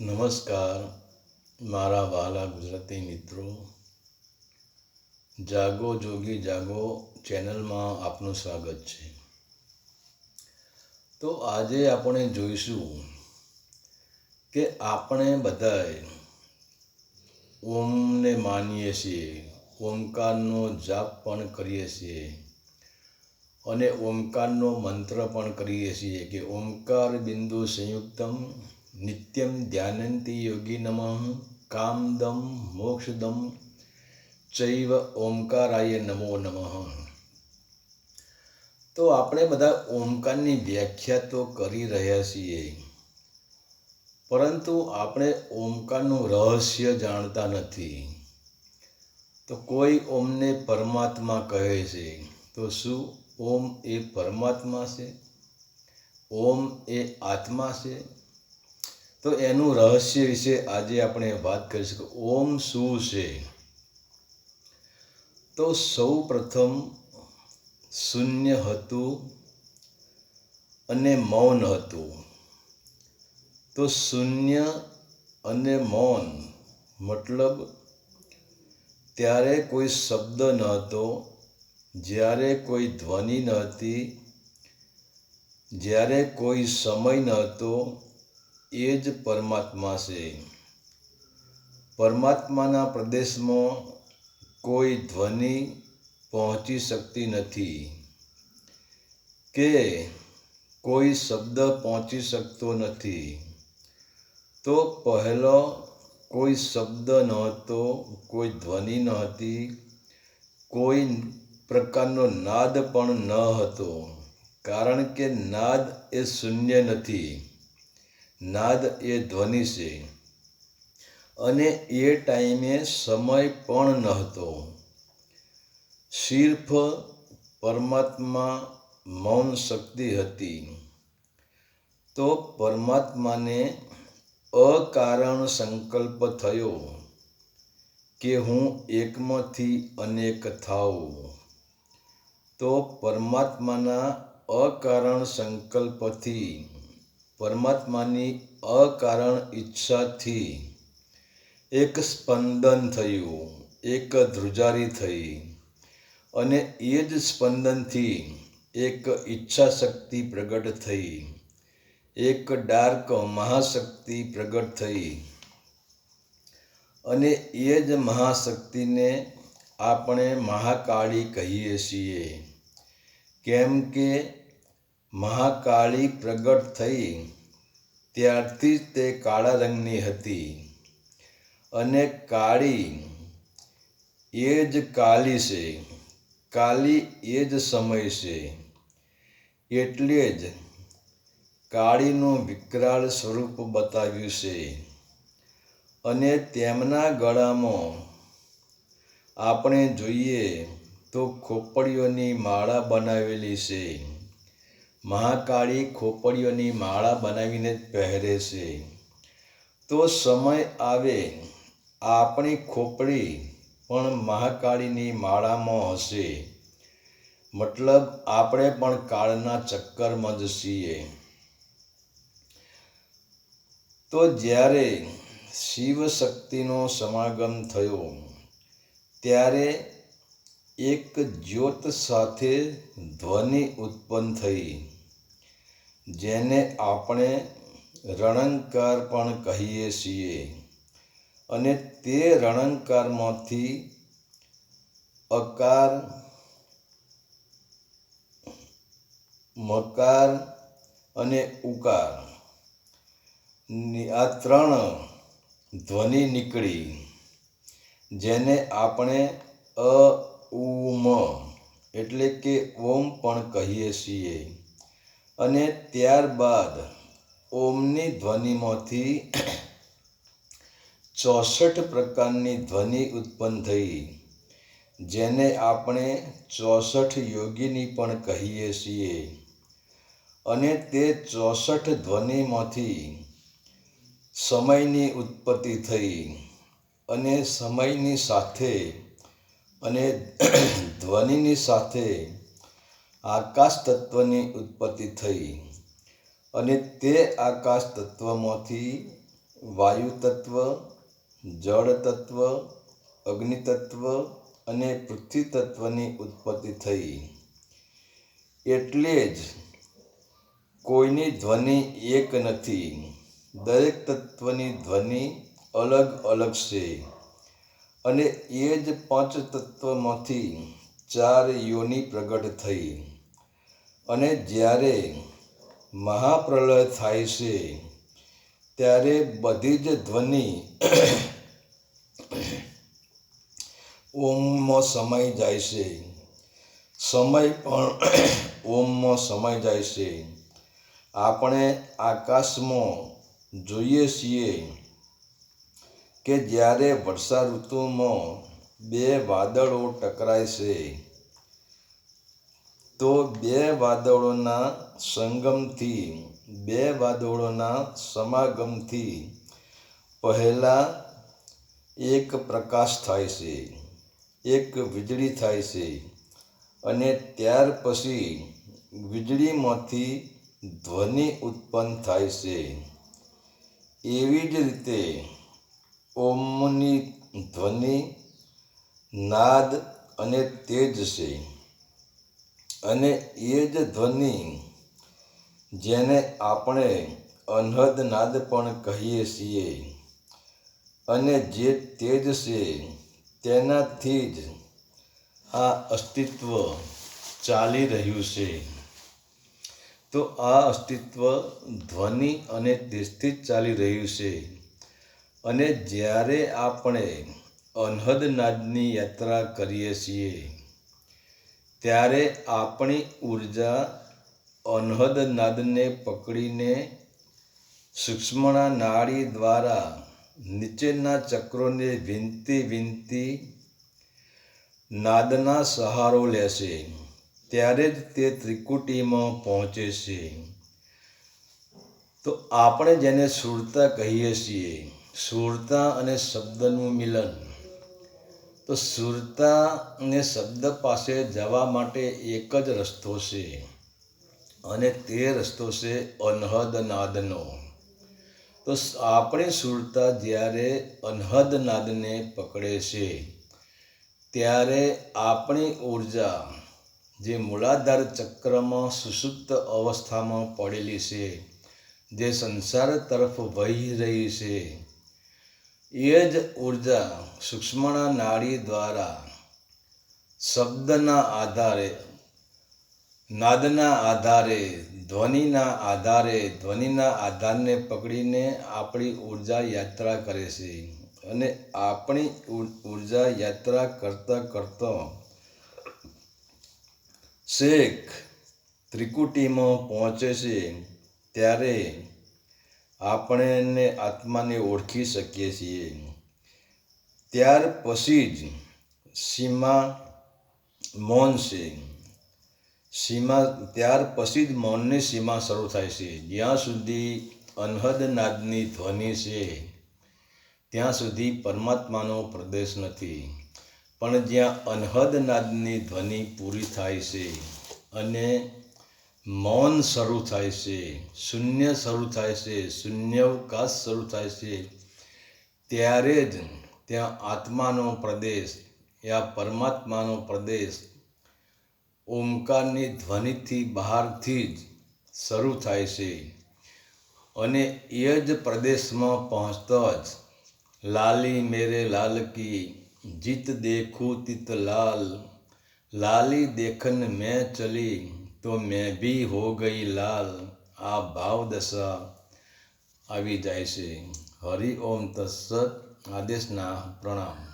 નમસ્કાર, મારા વહાલા ગુજરાતી મિત્રો. જાગો, જોગી જાગો ચેનલમાં આપનું સ્વાગત છે. તો આજે આપણે જોઈશું કે આપણે બધાએ ઓમને માનીએ છીએ, ઓમકારનો જાપ પણ કરીએ છીએ અને ઓમકારનો મંત્ર પણ કરીએ છીએ કે ઓમકાર બિંદુ સંયુક્તમ નિત્યમ ધ્યાનંતી યોગી નમઃ કામદમ મોક્ષદમ ચૈવ ઓમકારાય નમો નમઃ તો આપણે બધા ઓમકારની વ્યાખ્યા તો કરી રહ્યા છીએ, પરંતુ આપણે ઓમકારનું રહસ્ય જાણતા નથી. તો કોઈ ઓમને પરમાત્મા કહે છે, તો શું ઓમ એ પરમાત્મા છે? ઓમ એ આત્મા છે? તો એનું રહસ્ય વિશે આજે આપણે વાત કરીશું કે ઓમ શું છે? તો સૌ પ્રથમ શૂન્ય હતું અને મૌન હતું. તો શૂન્ય અને મૌન મતલબ ત્યારે કોઈ શબ્દ ન હતો, જ્યારે કોઈ ધ્વનિ ન હતી, જ્યારે કોઈ સમય ન હતો એ જ પરમાત્મા છે. પરમાત્માના પ્રદેશમાં કોઈ ધ્વનિ પહોંચી શકતી નથી કે કોઈ શબ્દ પહોંચી શકતો નથી. તો પહેલો કોઈ શબ્દ નહોતો, કોઈ ધ્વનિ ન હતી કોઈ પ્રકારનો નાદ પણ ન હતો. કારણ કે નાદ એ શૂન્ય નથી. નાદ એ ધ્વનિ છે. અને એ ટાઈમે સમય પણ નહોતો. હતો સિર્ફ પરમાત્મા મૌન શક્તિ હતી. તો પરમાત્માને અકારણ સંકલ્પ થયો કે હું એકમાંથી અનેક થાઉં. તો પરમાત્માના અકારણ સંકલ્પથી પરમાત્માની અકારણ ઈચ્છાથી એક સ્પંદન થયું, એક ધ્રુજારી થઈ અને એ જ સ્પંદનથી એક ઈચ્છા શક્તિ પ્રગટ થઈ, એક ડાર્ક મહાશક્તિ પ્રગટ થઈ અને એ જ મહાશક્તિને આપણે મહાકાળી કહીએ છીએ. કેમ કે મહાકાળી પ્રગટ થઈ ત્યારથી જ તે કાળા રંગની હતી અને કાળી એ જ કાલી છે, કાલી એ જ સમય છે, એટલે જ કાળીનું વિકરાળ સ્વરૂપ બતાવ્યું છે અને તેમના ગળામાં આપણે જોઈએ તો ખોપડીઓની માળા બનાવેલી છે. મહાકાળી ખોપડીઓની માળા બનાવીને પહેરે છે. તો સમય આવે, આપણી ખોપડી પણ મહાકાળીની માળામાં હશે. મતલબ, આપણે પણ કાળના ચક્કરમાં જ છીએ. તો જ્યારે શિવ શક્તિનો સમાગમ થયો, ત્યારે એક જ્યોત સાથે ધ્વનિ ઉત્પન્ન થઈ. જેને આપણે રણંકાર પણ કહીએ છીએ. અને તે રણંકારમાંથી અકાર, મકાર અને ઉકાર. આ ત્રણ ધ્વનિ નીકળી, જેને આપણે અ ઉમ એટલે કે ઓમ પણ કહીએ છીએ. અને ત્યારબાદ ઓમની ધ્વનિમાંથી ચોસઠ પ્રકારની ધ્વનિ ઉત્પન્ન થઈ, જેને આપણે ચોસઠ યોગીની પણ કહીએ છીએ. અને તે ચોસઠ ધ્વનિમાંથી સમયની ઉત્પત્તિ થઈ અને સમયની સાથે અને ધ્વનિની સાથે આકાશ તત્વની ઉત્પત્તિ થઈ અને તે આકાશ તત્વમાંથી વાયુ તત્વ જળ તત્વ અગ્નિ તત્વ અને પૃથ્વી તત્વની ઉત્પત્તિ થઈ. એટલે જ કોઈની ધ્વનિ એક નથી. દરેક તત્વની ધ્વનિ અલગ અલગ છે અને એ જ પાંચ તત્વમાંથી ચાર યોની પ્રગટ થઈ. અને જ્યારે મહાપ્રલય થાય છે, ત્યારે બધી જ ધ્વનિ ઓમમાં સમાઈ જાય છે. સમય પણ ઓમમાં સમાઈ જાય છે. આપણે આકાશમાં જોઈએ છીએ કે જ્યારે વર્ષા ઋતુમાં બે વાદળો ટકરાય છે તો બે વાદળોના સંગમથી, બે વાદળોના સમાગમથી પહેલાં એક પ્રકાશ થાય છે, એક વીજળી થાય છે અને ત્યાર પછી વીજળીમાંથી ધ્વનિ ઉત્પન્ન થાય છે. એવી જ રીતે ઓમની ધ્વનિ, નાદ અને તેજ છે. અને એ જ ધ્વનિ જેને આપણે અનહદ નાદ પણ કહીએ છીએ. અને જે તેજ છે, તેનાથી જ આ અસ્તિત્વ ચાલી રહ્યું છે. તો આ અસ્તિત્વ ધ્વનિ અને તેજથી જ ચાલી રહ્યું છે. અને જ્યારે આપણે અનહદ નાદની યાત્રા કરીએ છીએ ત્યારે આપણી ઊર્જા અનહદ નાદને પકડીને સૂક્ષ્મણા નાડી દ્વારા નીચેના ચક્રોને વિનતી વિનતી નાદના સહારો લેશે. ત્યારે જ તે ત્રિકુટીમાં પહોંચે છે. તો આપણે જેને સુરતા કહીએ છીએ, સુરતા અને શબ્દનું મિલન. તો સુરતા અને શબ્દ પાસે જવા માટે એક જ રસ્તો છે. અને તે રસ્તો છે અનહદ નાદનો તો આપણી સુરતા જ્યારે અનહદ નાદને પકડે છે, ત્યારે આપણી ઊર્જા જે મૂલાધાર ચક્રમાં સુસુપ્ત અવસ્થામાં પડેલી છે, જે સંસાર તરફ વહી રહી છે એ જ ઊર્જા સૂક્ષ્મણા નાડી દ્વારા શબ્દના આધારે, નાદના આધારે, ધ્વનિના આધારે, ધ્વનિના આધારને પકડીને આપણી ઊર્જા યાત્રા કરે છે. અને આપણી ઊર્જા યાત્રા કરતાં કરતાં શેખ ત્રિકુટીમાં પહોંચે છે. ત્યારે આપણે આત્માને ઓળખી શકીએ છીએ. ત્યાર પછી જ સીમા મૌન છે. સીમા, ત્યાર પછી જ મૌનની સીમા શરૂ થાય છે. જ્યાં સુધી અનહદ નાદની ધ્વનિ છે, ત્યાં સુધી પરમાત્માનો પ્રદેશ નથી. પણ જ્યાં અનહદ નાદની ધ્વનિ પૂરી થાય છે અને મૌન શરૂ થાય છે શૂન્ય શરૂ થાય છે શૂન્યવકાશ શરૂ થાય છે ત્યારે જ ત્યાં આત્માનો પ્રદેશ યા પરમાત્માનો પ્રદેશ ઓમકારની ધ્વનિથી બહારથી જ શરૂ થાય છે અને એ જ પ્રદેશમાં પહોંચતા જ લાલી મેરે લાલ કી જીત દેખું તિત લાલ લાલી દેખન મેં ચલી તો મેં ભી હો ગઈ લાલ, આ ભાવ દશા આવી જાય છે. હરિ ઓમ તત્સત આદેશના પ્રણામ.